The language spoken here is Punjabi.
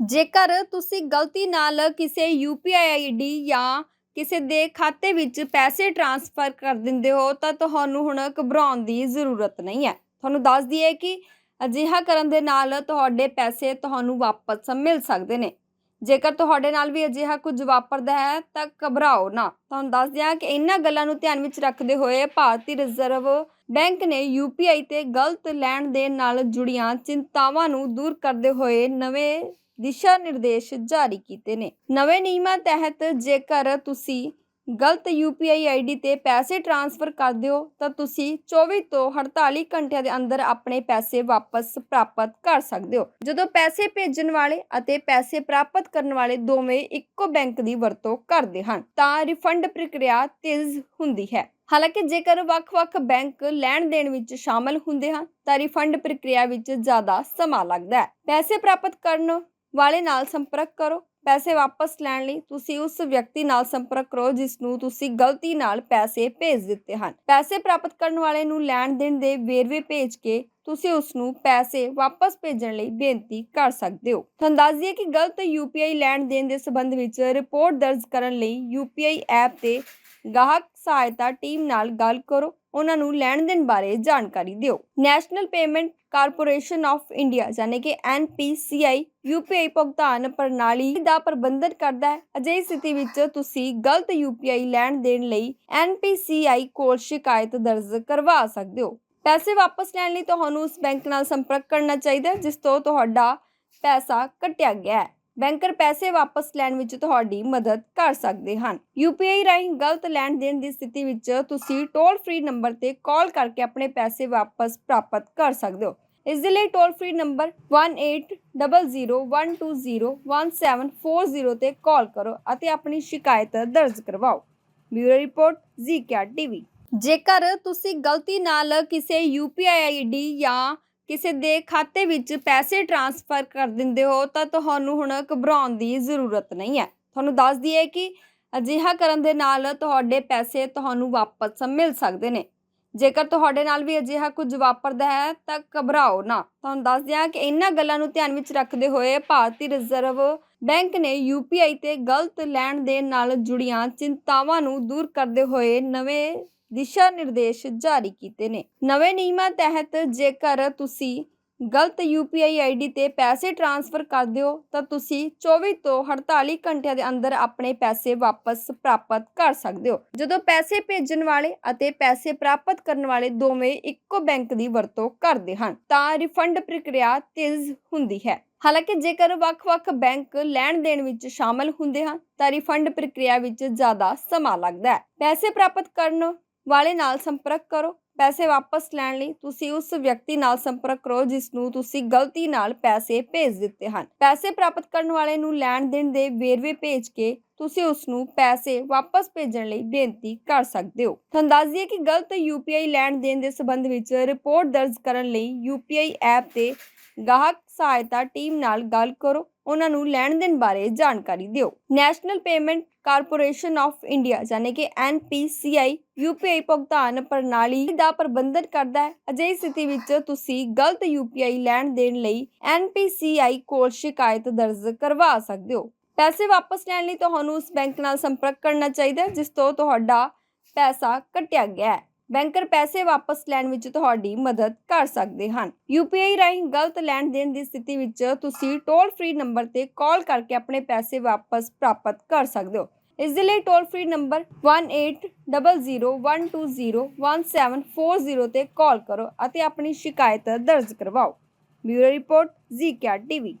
ਜੇਕਰ ਤੁਸੀਂ ਗਲਤੀ ਨਾਲ ਕਿਸੇ ਯੂਪੀਆਈ ਆਈਡੀ ਜਾਂ ਕਿਸੇ ਦੇ ਖਾਤੇ ਵਿੱਚ ਪੈਸੇ ਟ੍ਰਾਂਸਫਰ ਕਰ ਦਿੰਦੇ ਹੋ, ਤਾਂ ਤੁਹਾਨੂੰ ਹੁਣ ਘਬਰਾਉਣ ਦੀ ਜ਼ਰੂਰਤ ਨਹੀਂ ਹੈ। ਤੁਹਾਨੂੰ ਦੱਸ ਦਈਏ ਕਿ ਅਜਿਹਾ ਕਰਨ ਦੇ ਨਾਲ ਤੁਹਾਡੇ ਪੈਸੇ ਤੁਹਾਨੂੰ ਵਾਪਸ ਮਿਲ ਸਕਦੇ ਨੇ। ਜੇਕਰ ਤੁਹਾਡੇ ਨਾਲ ਵੀ ਅਜਿਹਾ ਕੁਝ ਵਾਪਰਦਾ ਹੈ, ਤਾਂ ਘਬਰਾਓ ਨਾ। ਤੁਹਾਨੂੰ ਦੱਸ ਦਿਆਂ ਕਿ ਇਹਨਾਂ ਗੱਲਾਂ ਨੂੰ ਧਿਆਨ ਵਿੱਚ ਰੱਖਦੇ ਹੋਏ ਭਾਰਤੀ ਰਿਜ਼ਰਵ ਬੈਂਕ ਨੇ ਯੂਪੀਆਈ ਤੇ ਗਲਤ ਲੈਣ ਦੇਣ ਨਾਲ ਜੁੜੀਆਂ ਚਿੰਤਾਵਾਂ ਨੂੰ ਦੂਰ ਕਰਦੇ ਹੋਏ ਨਵੇਂ ਦਿਸ਼ਾ ਨਿਰਦੇਸ਼ ਜਾਰੀ ਕੀਤੇ ਨੇ। ਨਵੇਂ ਨਿਯਮਾਂ ਤਹਿਤ ਜੇਕਰ ਤੁਸੀਂ ਗਲਤ ਯੂਪੀਆਈ ਆਈਡੀ ਤੇ ਪੈਸੇ ਟ੍ਰਾਂਸਫਰ ਕਰਦੇ ਹੋ ਤਾਂ ਤੁਸੀਂ 24 ਤੋਂ 48 ਘੰਟਿਆਂ ਦੇ ਅੰਦਰ ਆਪਣੇ ਪੈਸੇ ਵਾਪਸ ਪ੍ਰਾਪਤ ਕਰ ਸਕਦੇ ਹੋ। ਜਦੋਂ ਪੈਸੇ ਭੇਜਣ ਵਾਲੇ ਅਤੇ ਪੈਸੇ ਪ੍ਰਾਪਤ ਕਰਨ ਵਾਲੇ ਦੋਵੇਂ ਇੱਕੋ ਬੈਂਕ ਦੀ ਵਰਤੋਂ ਕਰਦੇ ਹਨ, ਤਾਂ ਰਿਫੰਡ ਪ੍ਰਕਿਰਿਆ ਤੇਜ਼ ਹੁੰਦੀ ਹੈ। ਹਾਲਾਂਕਿ ਜੇਕਰ ਵੱਖ-ਵੱਖ ਬੈਂਕ ਲੈਣ ਦੇਣ ਵਿੱਚ ਸ਼ਾਮਲ ਹੁੰਦੇ ਹਨ, ਤਾਂ ਰਿਫੰਡ ਪ੍ਰਕਿਰਿਆ ਵਿੱਚ ਜ਼ਿਆਦਾ ਸਮਾਂ ਲੱਗਦਾ ਹੈ। ਪੈਸੇ ਪ੍ਰਾਪਤ ਕਰਨ ਵਾਲੇ ਨਾਲ ਸੰਪਰਕ ਕਰੋ, ਪੈਸੇ ਵਾਪਸ ਲੈਣ ਲਈ ਤੁਸੀਂ ਉਸ ਵਿਅਕਤੀ ਨਾਲ ਸੰਪਰਕ ਕਰੋ ਜਿਸ ਨੂੰ ਤੁਸੀਂ ਗਲਤੀ ਨਾਲ ਪੈਸੇ ਭੇਜ ਦਿੱਤੇ ਹਨ। ਪੈਸੇ ਪ੍ਰਾਪਤ ਕਰਨ ਵਾਲੇ ਨੂੰ ਲੈਣ ਦੇਣ ਦੇ ਵੇਰਵੇ ਭੇਜ ਕੇ ਤੁਸੀਂ ਉਸ ਨੂੰ ਪੈਸੇ ਵਾਪਸ ਭੇਜਣ ਲਈ ਬੇਨਤੀ ਕਰ ਸਕਦੇ ਹੋ। ਤੁਹਾਨੂੰ ਦੱਸ ਕਿ ਗਲਤ ਯੂਪੀਆਈ ਲੈਣ ਦੇਣ ਦੇ ਸਬੰਧ ਵਿੱਚ ਰਿਪੋਰਟ ਦਰਜ ਕਰਨ ਲਈ ਯੂਪੀਆਈ ਐਪ ਤੇ ਗਾਹਕ ਸਹਾਇਤਾ ਟੀਮ ਨਾਲ ਗੱਲ ਕਰੋ, ਉਹਨਾਂ ਨੂੰ ਲੈਣ ਦੇਣ ਬਾਰੇ ਜਾਣਕਾਰੀ ਦਿਓ। National payment corporation of India ਯਾਨੀ ਕਿ NPCI UPI ਭੁਗਤਾਨ ਪ੍ਰਣਾਲੀ ਦਾ ਪ੍ਰਬੰਧਨ ਕਰਦਾ ਹੈ। ਅਜਿਹੀ ਸਥਿਤੀ ਵਿੱਚ ਤੁਸੀਂ ਗਲਤ UPI ਲੈਣ ਦੇਣ ਲਈ NPCI ਕੋਲ ਸ਼ਿਕਾਇਤ ਦਰਜ ਕਰਵਾ ਸਕਦੇ ਹੋ। ਪੈਸੇ ਵਾਪਸ ਲੈਣ ਲਈ ਤੁਹਾਨੂੰ ਉਸ ਬੈਂਕ ਨਾਲ ਸੰਪਰਕ ਕਰਨਾ ਚਾਹੀਦਾ ਹੈ, ਜਿਸ ਤੋਂ ਤੁਹਾਡਾ ਪੈਸਾ ਕੱਟਿਆ ਗਿਆ ਹੈ। ਬੈਂਕਰ ਪੈਸੇ ਵਾਪਸ ਲੈਣ ਵਿੱਚ ਤੁਹਾਡੀ ਮਦਦ ਕਰ ਸਕਦੇ ਹਨ। UPI ਰਾਹੀਂ ਗਲਤ ਲੈਣ ਦੇਣ ਦੀ ਸਥਿਤੀ ਵਿੱਚ ਤੁਸੀਂ ਟੋਲ ਫ੍ਰੀ ਨੰਬਰ ਤੇ ਕਾਲ ਕਰਕੇ ਆਪਣੇ ਪੈਸੇ ਵਾਪਸ ਪ੍ਰਾਪਤ ਕਰ ਸਕਦੇ ਹੋ। ਇਸ ਦੇ ਲਈ ਟੋਲ ਫ੍ਰੀ ਨੰਬਰ 180012011740 ਤੇ ਕਾਲ ਕਰੋ ਅਤੇ ਆਪਣੀ ਸ਼ਿਕਾਇਤ ਦਰਜ ਕਰਵਾਓ। ਬਿਊਰੋ ਰਿਪੋਰਟ ਜ਼ੀਕਿਆ ਟੀਵੀ। ਜੇਕਰ ਤੁਸੀਂ ਗਲਤੀ ਨਾਲ ਕਿਸੇ UPI ਆਈਡੀ ਜਾਂ ਕਿਸੇ ਦੇ ਖਾਤੇ ਵਿੱਚ ਪੈਸੇ ਟ੍ਰਾਂਸਫਰ ਕਰ ਦਿੰਦੇ ਹੋ ਤਾਂ ਤੁਹਾਨੂੰ ਹੁਣ ਘਬਰਾਉਣ ਦੀ ਜ਼ਰੂਰਤ ਨਹੀਂ ਹੈ। ਤੁਹਾਨੂੰ ਦੱਸ ਦਈਏ ਕਿ ਅਜਿਹਾ ਕਰਨ ਦੇ ਨਾਲ ਤੁਹਾਡੇ ਪੈਸੇ ਤੁਹਾਨੂੰ ਵਾਪਸ ਮਿਲ ਸਕਦੇ ਨੇ। ਜੇਕਰ ਤੁਹਾਡੇ ਨਾਲ ਵੀ ਅਜਿਹਾ ਕੁਝ ਵਾਪਰਦਾ ਹੈ ਤਾਂ ਘਬਰਾਓ ਨਾ। ਤੁਹਾਨੂੰ ਦੱਸ ਦਿਆਂ ਕਿ ਇਹਨਾਂ ਗੱਲਾਂ ਨੂੰ ਧਿਆਨ ਵਿੱਚ ਰੱਖਦੇ ਹੋਏ ਭਾਰਤੀ ਰਿਜ਼ਰਵ ਬੈਂਕ ਨੇ ਯੂਪੀਆਈ ਤੇ ਗਲਤ ਲੈਣ ਦੇਣ ਨਾਲ ਜੁੜੀਆਂ ਚਿੰਤਾਵਾਂ ਨੂੰ ਦੂਰ ਕਰਦੇ ਹੋਏ ਨਵੇਂ ਦਿਸ਼ਾ ਨਿਰਦੇਸ਼ ਜਾਰੀ ਕੀਤੇ ਨੇ। ਨਵੇਂ ਨਿਯਮਾਂ ਤਹਿਤ ਜੇਕਰ ਤੁਸੀਂ ਗਲਤ ਯੂਪੀਆਈ ਆਈਡੀ ਤੇ ਪੈਸੇ ਟ੍ਰਾਂਸਫਰ ਕਰਦੇ ਹੋ ਤਾਂ ਤੁਸੀਂ 24 ਤੋਂ 48 ਘੰਟਿਆਂ ਦੇ ਅੰਦਰ ਆਪਣੇ ਪੈਸੇ ਵਾਪਸ ਪ੍ਰਾਪਤ ਕਰ ਸਕਦੇ ਹੋ। ਜਦੋਂ ਪੈਸੇ ਭੇਜਣ ਵਾਲੇ ਅਤੇ ਪੈਸੇ ਪ੍ਰਾਪਤ ਕਰਨ ਵਾਲੇ ਦੋਵੇਂ ਇੱਕੋ ਬੈਂਕ ਦੀ ਵਰਤੋਂ ਕਰਦੇ ਹਨ, ਤਾਂ ਰਿਫੰਡ ਪ੍ਰਕਿਰਿਆ ਤੇਜ਼ ਹੁੰਦੀ ਹੈ। ਹਾਲਾਂਕਿ ਜੇਕਰ ਵੱਖ-ਵੱਖ ਬੈਂਕ ਲੈਣ ਦੇਣ ਵਿੱਚ ਸ਼ਾਮਲ ਹੁੰਦੇ ਹਨ, ਤਾਂ ਰਿਫੰਡ ਪ੍ਰਕਿਰਿਆ ਵਿੱਚ ਜ਼ਿਆਦਾ ਸਮਾਂ ਲੱਗਦਾ ਹੈ। ਪੈਸੇ ਪ੍ਰਾਪਤ ਕਰਨ ਵਾਲੇ ਨਾਲ ਸੰਪਰਕ ਕਰੋ, ਪੈਸੇ ਵਾਪਸ ਲੈਣ ਲਈ ਤੁਸੀਂ ਉਸ ਵਿਅਕਤੀ ਨਾਲ ਸੰਪਰਕ ਕਰੋ ਜਿਸ ਨੂੰ ਤੁਸੀਂ ਗਲਤੀ ਨਾਲ ਪੈਸੇ ਭੇਜ ਦਿੱਤੇ ਹਨ। ਪੈਸੇ ਪ੍ਰਾਪਤ ਕਰਨ ਵਾਲੇ ਨੂੰ ਲੈਣ ਦੇਣ ਦੇ ਵੇਰਵੇ ਭੇਜ ਕੇ ਤੁਸੀਂ ਉਸ ਨੂੰ ਪੈਸੇ ਵਾਪਸ ਭੇਜਣ ਲਈ ਬੇਨਤੀ ਕਰ ਸਕਦੇ ਹੋ। ਤੁਹਾਨੂੰ ਦੱਸ ਦਈਏ ਕਿ ਗਲਤ UPI ਲੈਣ ਦੇਣ ਦੇ ਸਬੰਧ ਵਿੱਚ ਰਿਪੋਰਟ ਦਰਜ ਕਰਨ ਲਈ UPI ਐਪ ਤੇ ਗਾਹਕ ਸਹਾਇਤਾ ਟੀਮ ਨਾਲ ਗੱਲ ਕਰੋ। ਉਹਨਾਂ ਨੂੰ ਲੈਣ ਦੇਣ ਬਾਰੇ ਜਾਣਕਾਰੀ ਦਿਓ। National payment corporation of India ਯਾਨੀ ਕਿ NPCI UPI ਭੁਗਤਾਨ ਪ੍ਰਣਾਲੀ ਦਾ ਪ੍ਰਬੰਧਨ ਕਰਦਾ ਹੈ। ਅਜਿਹੀ ਸਥਿਤੀ ਵਿੱਚ ਤੁਸੀਂ ਗਲਤ UPI ਲੈਣ ਦੇਣ ਲਈ NPCI ਕੋਲ ਸ਼ਿਕਾਇਤ ਦਰਜ ਕਰਵਾ ਸਕਦੇ ਹੋ। ਪੈਸੇ ਵਾਪਸ ਲੈਣ ਲਈ ਤੁਹਾਨੂੰ ਉਸ ਬੈਂਕ ਨਾਲ ਸੰਪਰਕ ਕਰਨਾ ਚਾਹੀਦਾ ਹੈ, ਜਿਸ ਤੋਂ ਤੁਹਾਡਾ ਪੈਸਾ ਕੱਟਿਆ ਗਿਆ ਹੈ। ਬੈਂਕਰ ਪੈਸੇ ਵਾਪਸ ਲੈਣ ਵਿੱਚ ਤੁਹਾਡੀ ਮਦਦ ਕਰ ਸਕਦੇ ਹਨ। UPI ਰਾਹੀਂ ਗਲਤ ਲੈਣ ਦੇਣ ਦੀ ਸਥਿਤੀ ਵਿੱਚ ਤੁਸੀਂ ਟੋਲ ਫ੍ਰੀ ਨੰਬਰ ਤੇ ਕਾਲ ਕਰਕੇ ਆਪਣੇ ਪੈਸੇ ਵਾਪਸ ਪ੍ਰਾਪਤ ਕਰ ਸਕਦੇ ਹੋ। ਇਸ ਦੇ ਲਈ ਟੋਲ ਫ੍ਰੀ ਨੰਬਰ 180012011740 ਤੇ ਕਾਲ ਕਰੋ ਅਤੇ ਆਪਣੀ ਸ਼ਿਕਾਇਤ ਦਰਜ ਕਰਵਾਓ। ਬਿਊਰੋ ਰਿਪੋਰਟ, ਜ਼ੀਕਿਆ ਟੀਵੀ।